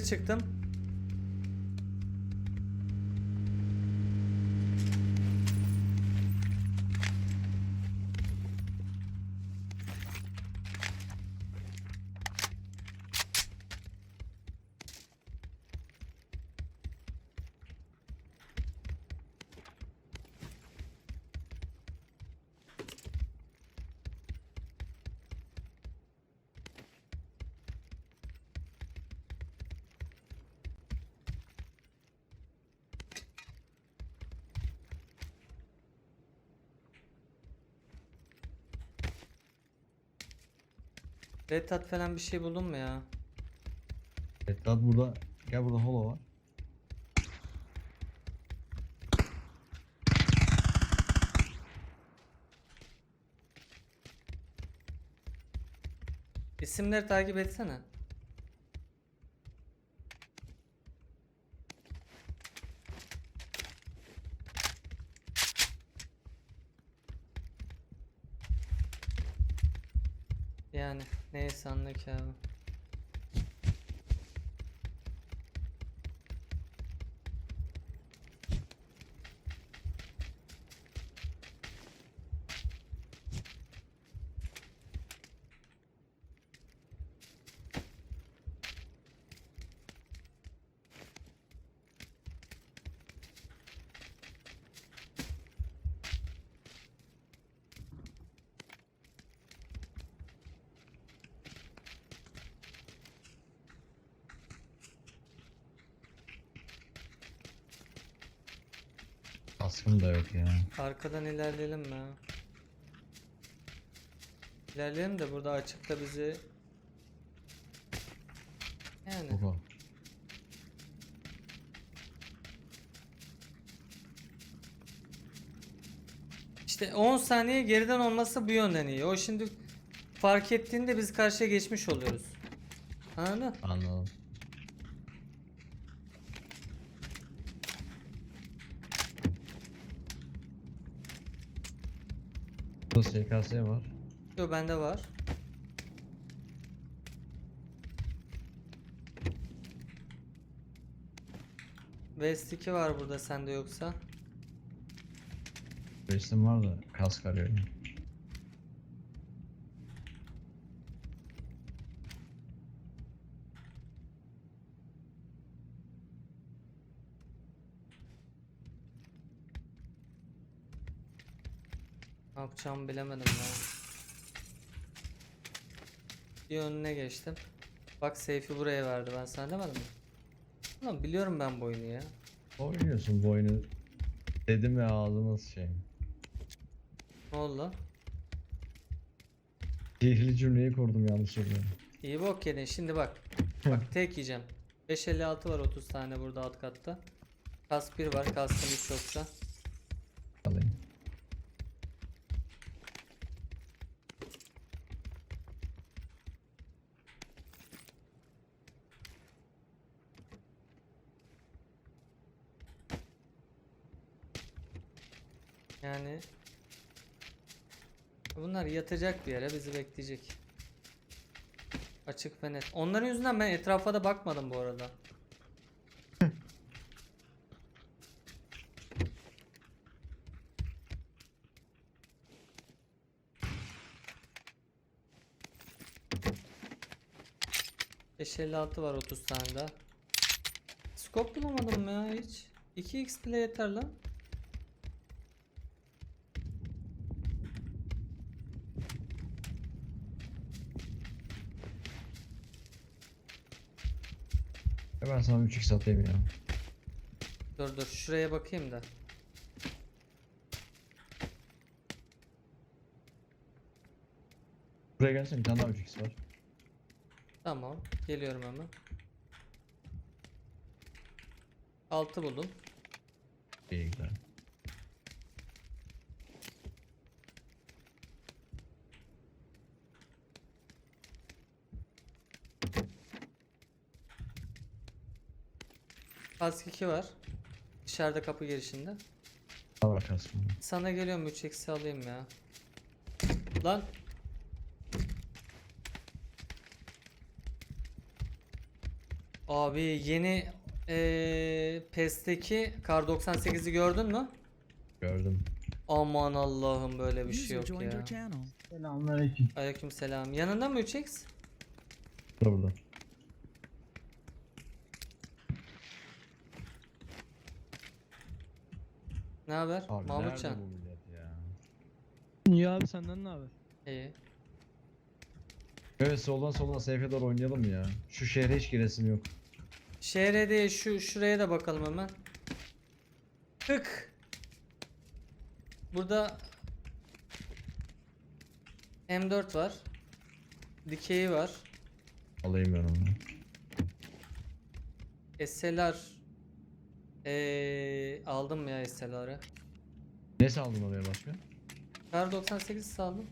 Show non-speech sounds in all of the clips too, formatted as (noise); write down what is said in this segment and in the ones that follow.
Çıktım. Red Hat falan bir şey buldun mu ya? Evet lan burada gel burada holo var. İsimleri takip etsene. Yani neyse anlık Kaskım da yok ya. Arkadan ilerleyelim mi? İlerleyelim de burada açıkta bizi yani Baba. işte 10 saniye geriden olması bu yönden iyi. O şimdi fark ettiğinde biz karşıya geçmiş oluyoruz. Anladın? Anladım. Burada SKS var. Yo bende var. Vest 2 var burada sende yoksa. Resim var da kask arıyorum. Ne yapacağımı bilemedim ya. Bir önüne geçtim. Bak seyfi buraya verdi ben sana demedim mi? Ulan biliyorum ben bu oyunu ya. Oynuyorsun bu oyunu. Dedim ya ağzıma şey. Ne oldu lan? Sihirli cümleyi kurdum yanlışlıkla. İyi bok yedin şimdi bak. (laughs) Bak tek yiyeceğim. 556 var 30 tane burada alt katta. Kask 1 var kaskın 3 yoksa. Alayım. Yani bunlar yatacak bir yere bizi bekleyecek. Açık ve net. Onların yüzünden ben etrafa da bakmadım bu arada. (laughs) Beş altı var 30 tane daha. Scope bulamadım ya hiç. 2x bile yeter lan. Ya ben sana 3x atayım ya. Dur dur şuraya bakayım da. Buraya gelsene bir tane daha 3x var. Tamam. Geliyorum hemen. 6 buldum. İyi güzel. Kask 2 var. Dışarıda kapı girişinde. Al bak kaskımı. Sana geliyorum 3 eksi alayım ya. Lan. Abi yeni eee PES'teki Kar 98'i gördün mü? Gördüm. Aman Allah'ım böyle bir şey yok ya. Selamünaleyküm. Aleykümselam. Yanında mı 3x? Burada Ne haber? Abi Mahmutcan. nerede bu millet ya? İyi abi senden ne haber? İyi. Böyle soldan soldan seyfe doğru oynayalım ya. Şu şehre hiç giresim yok. Şehre değil şu şuraya da bakalım hemen. Tık. Burada M4 var. Dikeyi var. Alayım ben onu. SLR. Ee, aldım ya SLR'ı. Ne saldın oraya başka? Kar 98 saldım.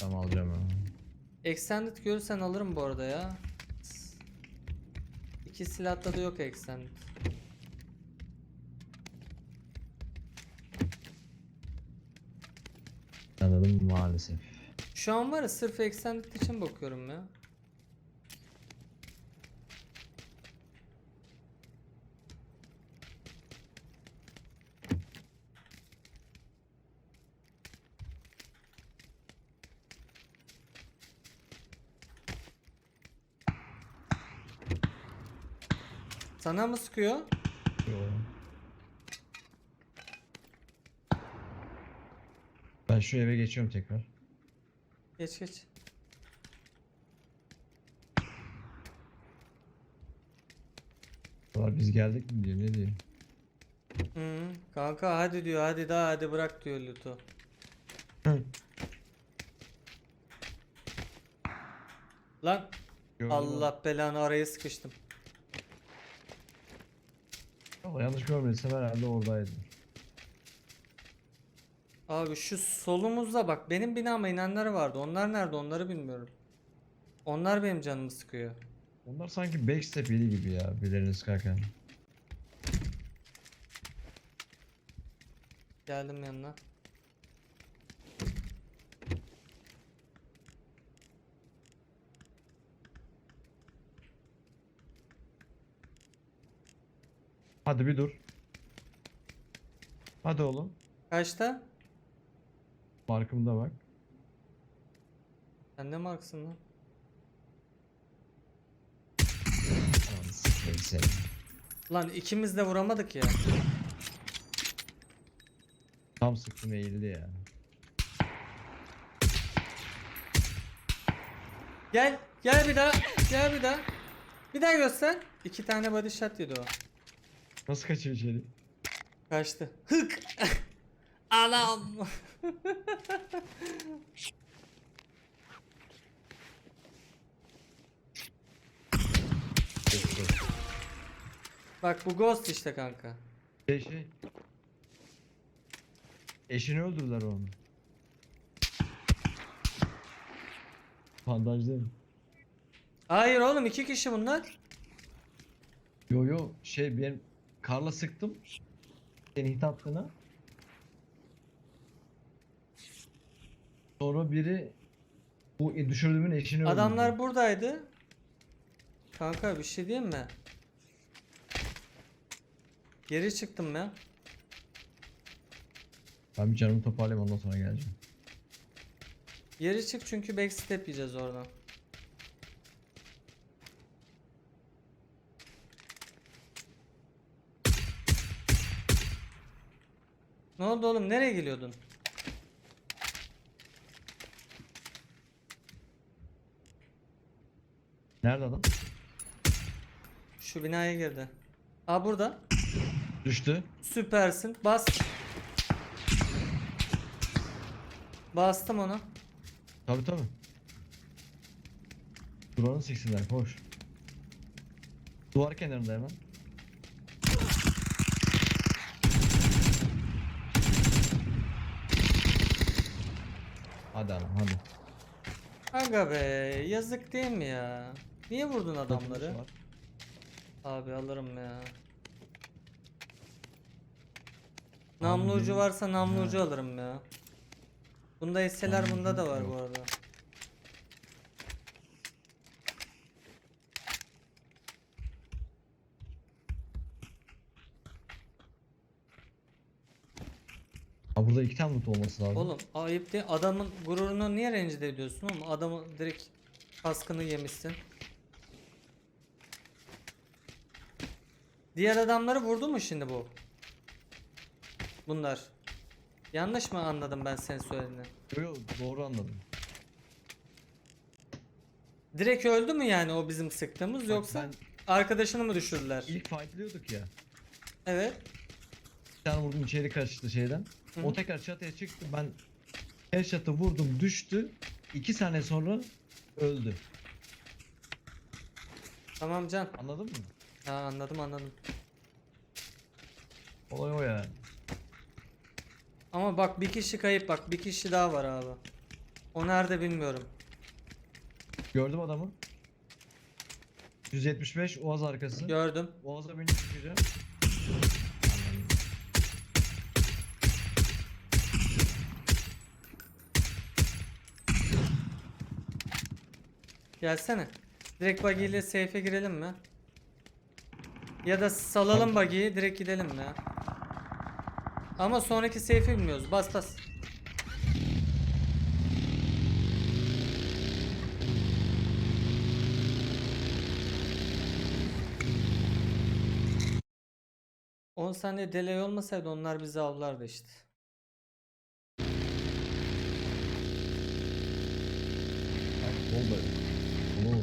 Tamam alacağım ben. Extended görürsen alırım bu arada ya. İki silahta da yok Extended. Anladım maalesef. Şu an var ya sırf Extended için bakıyorum ya. Sana mı sıkıyor? Yo. Ben şu eve geçiyorum tekrar. Geç geç. Var biz geldik mi diyor ne diyor? Hı, kanka hadi diyor hadi daha hadi bırak diyor Luto. Hı. Lan Gördüm Allah belanı araya sıkıştım. Ama yanlış görmediysem herhalde oradaydı. Abi şu solumuzda bak benim binama inenler vardı. Onlar nerede onları bilmiyorum. Onlar benim canımı sıkıyor. Onlar sanki backstep yedi gibi ya birilerini sıkarken. Geldim yanına. Hadi bir dur. Hadi oğlum. Kaçta? Markımda bak. Sen ne marksın lan? Lan ikimiz de vuramadık ya. Tam sıktım eğildi ya. Gel. Gel bir daha. Gel bir daha. Bir daha göster. İki tane body shot yedi o. Nasıl kaçıyor içeri? Kaçtı. Hık. (laughs) Anam. Bak bu ghost işte kanka. Şey. Eşini öldürdüler onu. Bandajlı. Hayır oğlum iki kişi bunlar. Yo yo şey ben karla sıktım. Seni hit attığına. Sonra biri bu düşürdüğümün eşini öldürdü. Adamlar buradaydı. Kanka bir şey diyeyim mi? Geri çıktım ya. Ben bir canımı toparlayayım ondan sonra geleceğim. Geri çık çünkü backstep yiyeceğiz oradan. Ne oldu oğlum? Nereye geliyordun? Nerede adam? Şu binaya girdi. Aa burada. Düştü. Süpersin. Bas. Bastım onu. Tabi tabi. Duranı siksinler koş. Duvar kenarında hemen. Hadi adam hadi. Aga be yazık değil mi ya? Niye vurdun adamları? Var. Abi alırım ya. Namlu ucu varsa namlu ucu alırım ya. Bunda hisseler bunda da var bu arada. Burada iki tane loot olması lazım. Oğlum ayıp değil. Adamın gururunu niye rencide ediyorsun oğlum? Adamı direkt kaskını yemişsin. Diğer adamları vurdu mu şimdi bu? Bunlar. Yanlış mı anladım ben senin söylediğini? Yo, yo, doğru anladım. Direkt öldü mü yani o bizim sıktığımız Bak yoksa ben arkadaşını mı düşürdüler? ilk fightlıyorduk ya. Evet. Bir tane vurdum içeri kaçtı şeyden. O tekrar çatıya çıktı. Ben headshot'ı vurdum düştü. İki saniye sonra öldü. Tamam Can. Anladın mı? Ha anladım anladım. Olay o yani. Ama bak bir kişi kayıp bak bir kişi daha var abi. O nerede bilmiyorum. Gördüm adamı. 175 Oğaz arkası. Gördüm. Oğaz'a beni çıkacağım. Gelsene. Direkt buggy ile safe'e girelim mi? Ya da salalım buggy'yi direkt gidelim mi? Ama sonraki safe'i bilmiyoruz. Bas bas. On saniye delay olmasaydı onlar bizi avlardı işte. Oldu. Oo.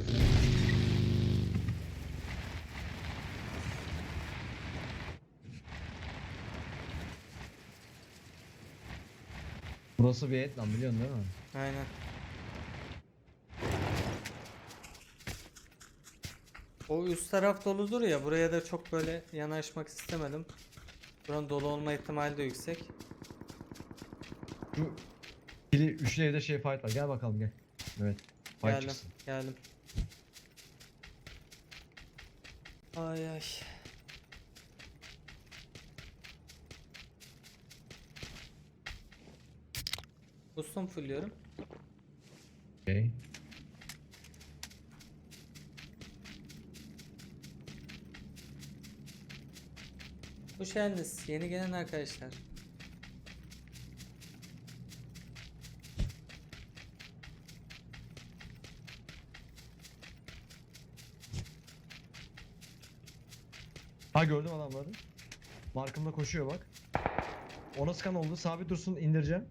Burası Vietnam biliyorsun değil mi? Aynen. O üst taraf doludur ya buraya da çok böyle yanaşmak istemedim. Buranın dolu olma ihtimali de yüksek. Şu biri üçlü evde şey fight var. Gel bakalım gel. Evet. Fight Geldim, çıksın. geldim. Ay ay. Boost'umu fullüyorum. Okay. Hoş geldiniz yeni gelen arkadaşlar. Ha gördüm adamları. Markımda koşuyor bak. Ona skan oldu. Sabit dursun indireceğim.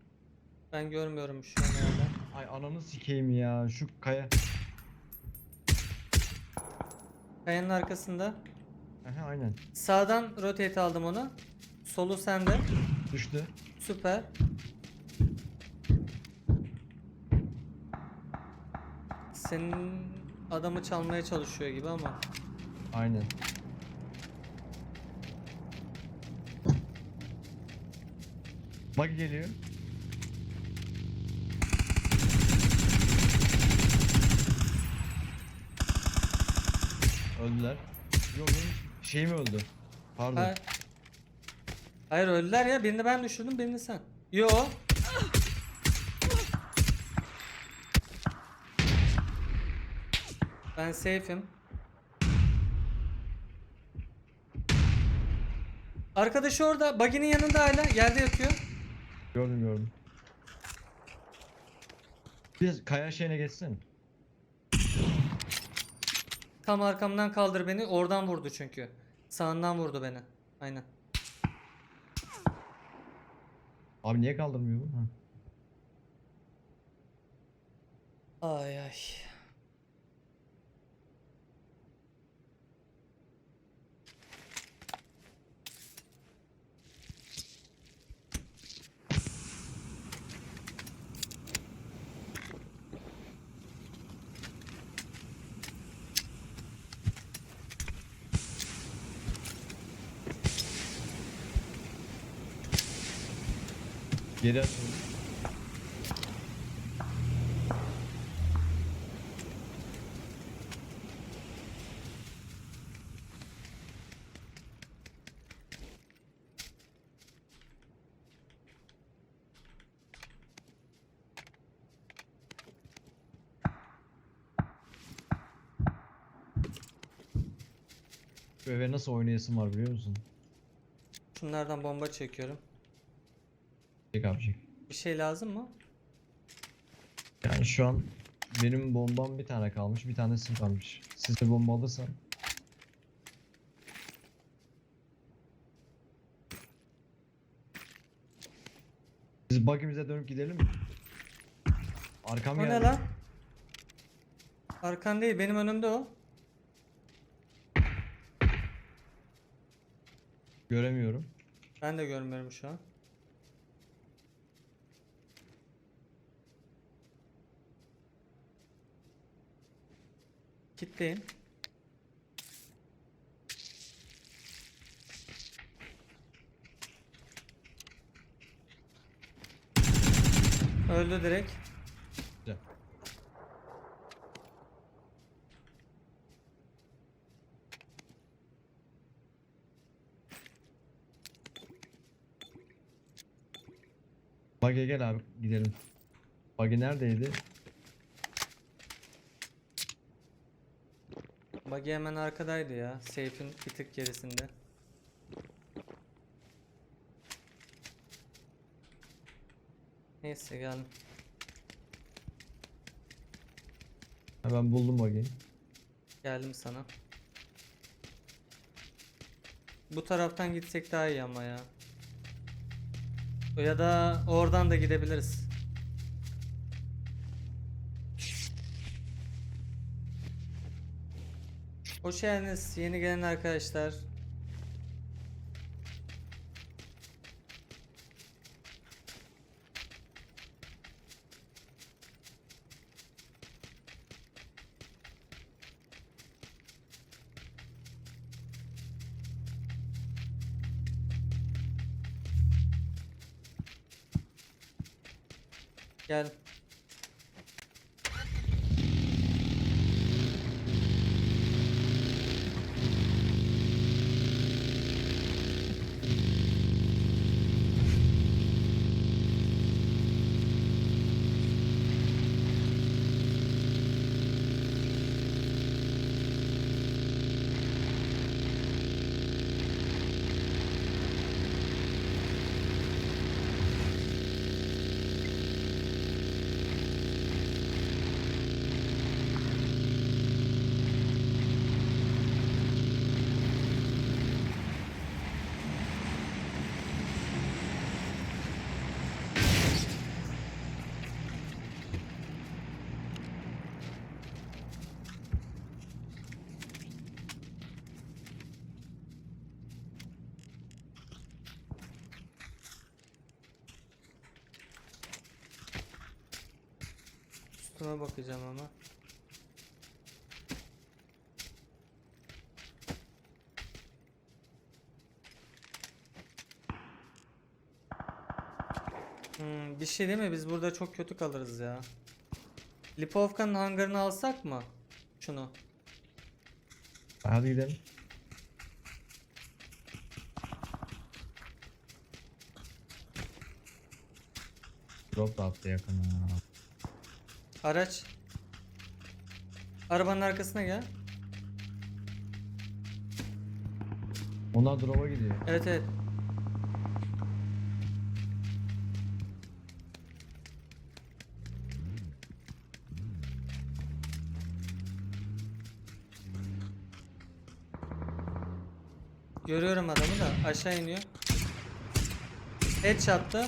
Ben görmüyorum şu an nerede. Ay ananı sikeyim ya. Şu kaya. Kayanın arkasında. Aha aynen. Sağdan rotate aldım onu. Solu sende. Düştü. Süper. Senin adamı çalmaya çalışıyor gibi ama. Aynen. Bak geliyor. Öldüler. Yok benim şeyim öldü. Pardon. Hayır. Hayır öldüler ya. Birini ben düşürdüm, birini sen. Yo. Ben safe'im. Arkadaşı orada. Buggy'nin yanında hala. Yerde yatıyor. Gördüm gördüm. Biz kaya şeyine geçsin. Tam arkamdan kaldır beni. Oradan vurdu çünkü. Sağından vurdu beni. Aynen. Abi niye kaldırmıyor bu? Ha. Ay ay. Geri açalım. Bu eve nasıl oynayasın var biliyor musun? Şunlardan bomba çekiyorum. Çek abi çek. Bir şey lazım mı? Yani şu an benim bombam bir tane kalmış. Bir tane sim kalmış. Siz de bomba alırsan. Biz bug'imize dönüp gidelim mi? Arkam O ne geldi. lan? Arkan değil benim önümde o. Göremiyorum. Ben de görmüyorum şu an. Kitleyin. Öldü direkt. Güzel. Bug'e gel abi gidelim. Bug'e neredeydi? Buggy hemen arkadaydı ya. Safe'in bir tık gerisinde. Neyse gel. Ben buldum bug'i. Geldim sana. Bu taraftan gitsek daha iyi ama ya. Ya da oradan da gidebiliriz. Hoş geldiniz yeni gelen arkadaşlar. Gel. Üstüme bakacağım ama. Hmm, bir şey değil mi? Biz burada çok kötü kalırız ya. Lipovka'nın hangarını alsak mı? Şunu. Hadi gidelim. Drop da attı yakına. Araç. Arabanın arkasına gel. Onlar drop'a gidiyor. Evet evet. Görüyorum adamı da aşağı iniyor. Headshot'tı.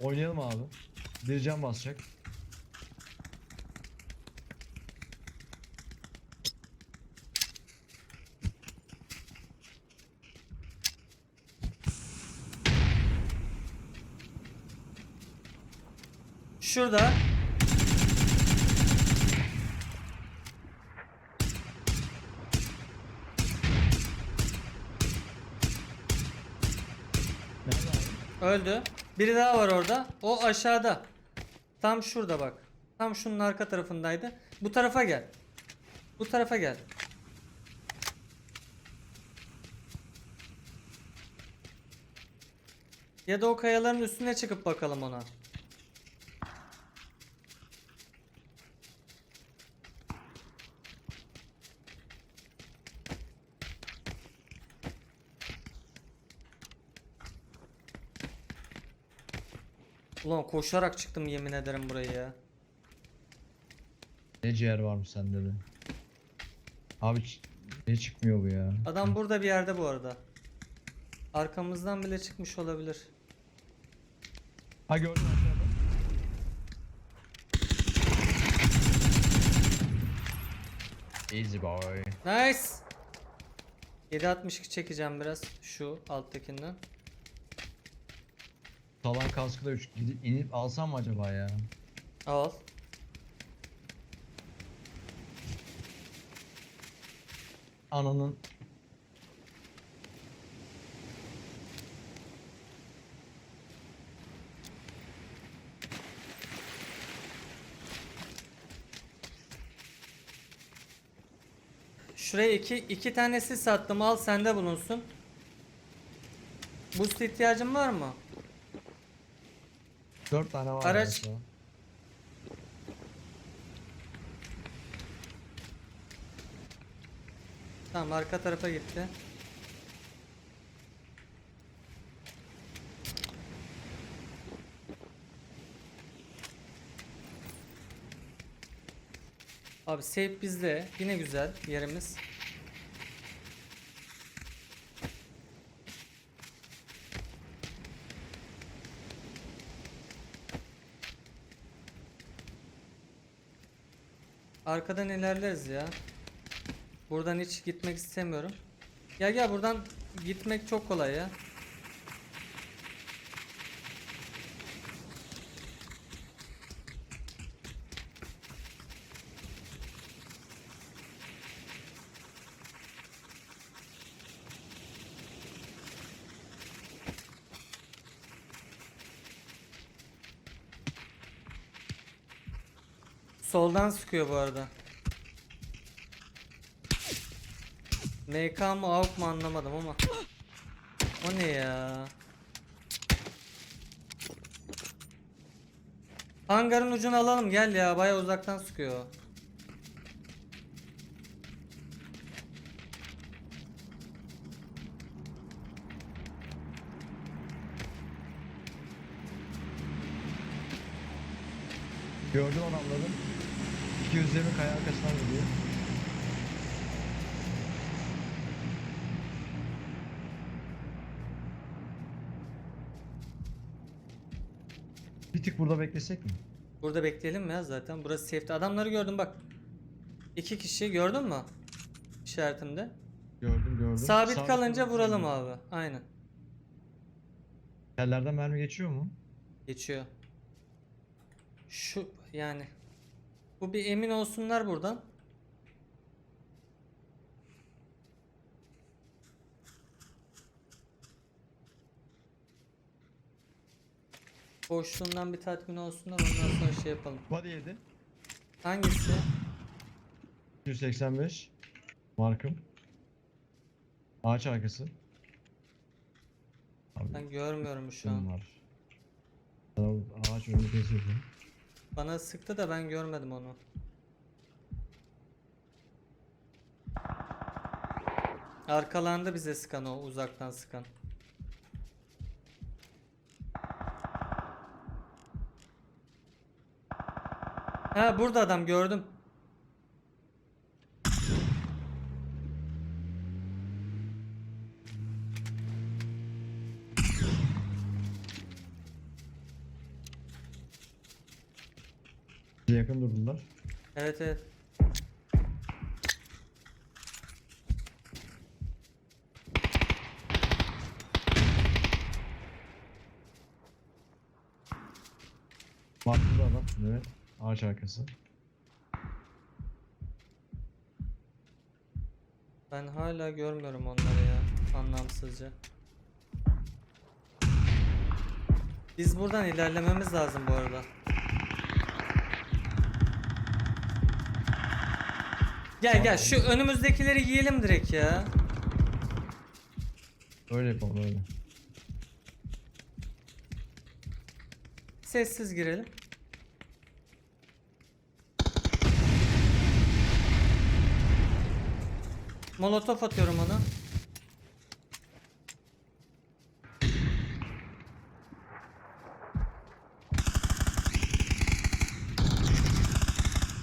Oynayalım abi. Bir can basacak. Şurada. Öldü. Biri daha var orada. O aşağıda. Tam şurada bak. Tam şunun arka tarafındaydı. Bu tarafa gel. Bu tarafa gel. Ya da o kayaların üstüne çıkıp bakalım ona. Ulan koşarak çıktım yemin ederim burayı ya. Ne ciğer varmış sende de. Abi ne çıkmıyor bu ya? Adam burada bir yerde bu arada. Arkamızdan bile çıkmış olabilir. Ha gördüm aşağıda. Easy boy. Nice. 7.62 çekeceğim biraz şu alttakinden. Talan kaskı da 3 gidip inip alsam mı acaba ya? Al. Ananın Şuraya iki, iki tanesi sattım al sende bulunsun. Boost ihtiyacın var mı? 4 tane var. Araç-. Tamam arka tarafa gitti. Abi safe bizde. Yine güzel yerimiz. Arkadan ilerleriz ya. Buradan hiç gitmek istemiyorum. Gel gel buradan gitmek çok kolay ya. Soldan sıkıyor bu arada. MK mı AWP mu anlamadım ama. O ne ya? Hangarın ucunu alalım gel ya baya uzaktan sıkıyor. Gördüm adamları. 220 kaya arkasından gidiyor. Bir tık burada beklesek mi? Burada bekleyelim mi ya zaten burası safety. Adamları gördüm bak. İki kişi gördün mü? İşaretimde. Gördüm gördüm. Sabit Sabit kalınca vuralım gidiyor. abi. Aynen. Yerlerden mermi geçiyor mu? Geçiyor. Şu yani. Bu bir emin olsunlar buradan. Boşluğundan bir tatmin olsunlar ondan sonra şey yapalım. Body yedi. Hangisi? 185. Markım. Ağaç arkası. Abi Ben görmüyorum şu an. var. Ağaç önünü kesiyorum. Bana sıktı da ben görmedim onu. Arkalandı bize sıkan o uzaktan sıkan. Ha burada adam gördüm. Bize yakın durdular. Evet evet. Markımda adam. Evet. Ağaç arkası. Ben hala görmüyorum onları ya. Anlamsızca. Biz buradan ilerlememiz lazım bu arada. Gel gel şu önümüzdekileri yiyelim direkt ya. Öyle yapalım öyle. Sessiz girelim. Molotof atıyorum ona.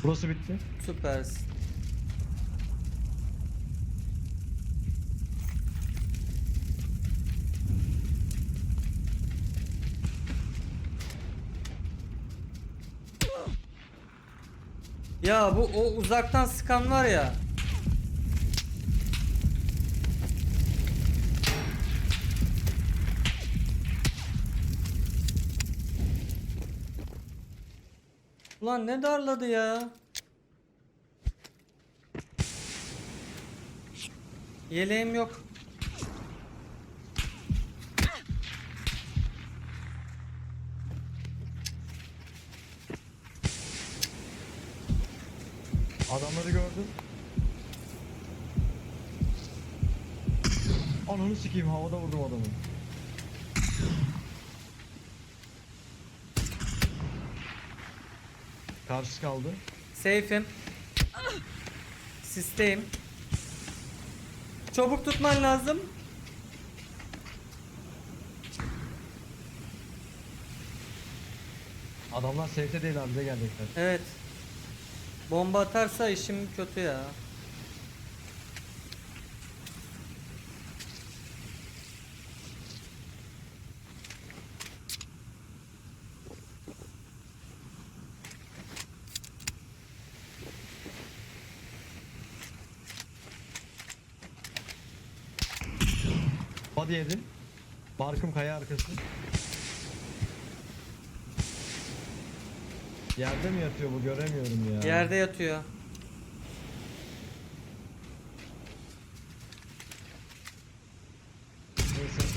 Burası bitti. Süpersin. Ya bu o uzaktan sıkan var ya. Ulan ne darladı ya. Yeleğim yok. Ananı sikeyim havada vurdum adamı. Karşı kaldı. Safe'im. Sisteyim. Çabuk tutman lazım. Adamlar safe'te değil abi bize gelecekler. Evet. Bomba atarsa işim kötü ya. Body yedi. Barkım kaya arkası. Yerde mi yatıyor bu göremiyorum ya. Yerde yatıyor. Neyse.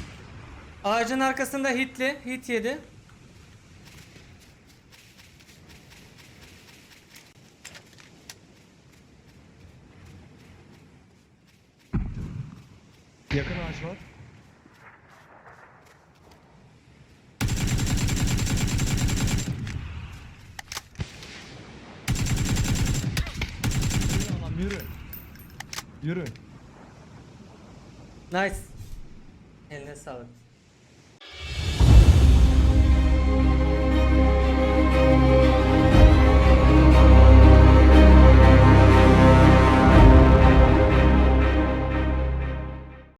Ağacın arkasında hitli. Hit yedi. Yakın ağaç var. Yürü adam yürü. Yürü. Nice.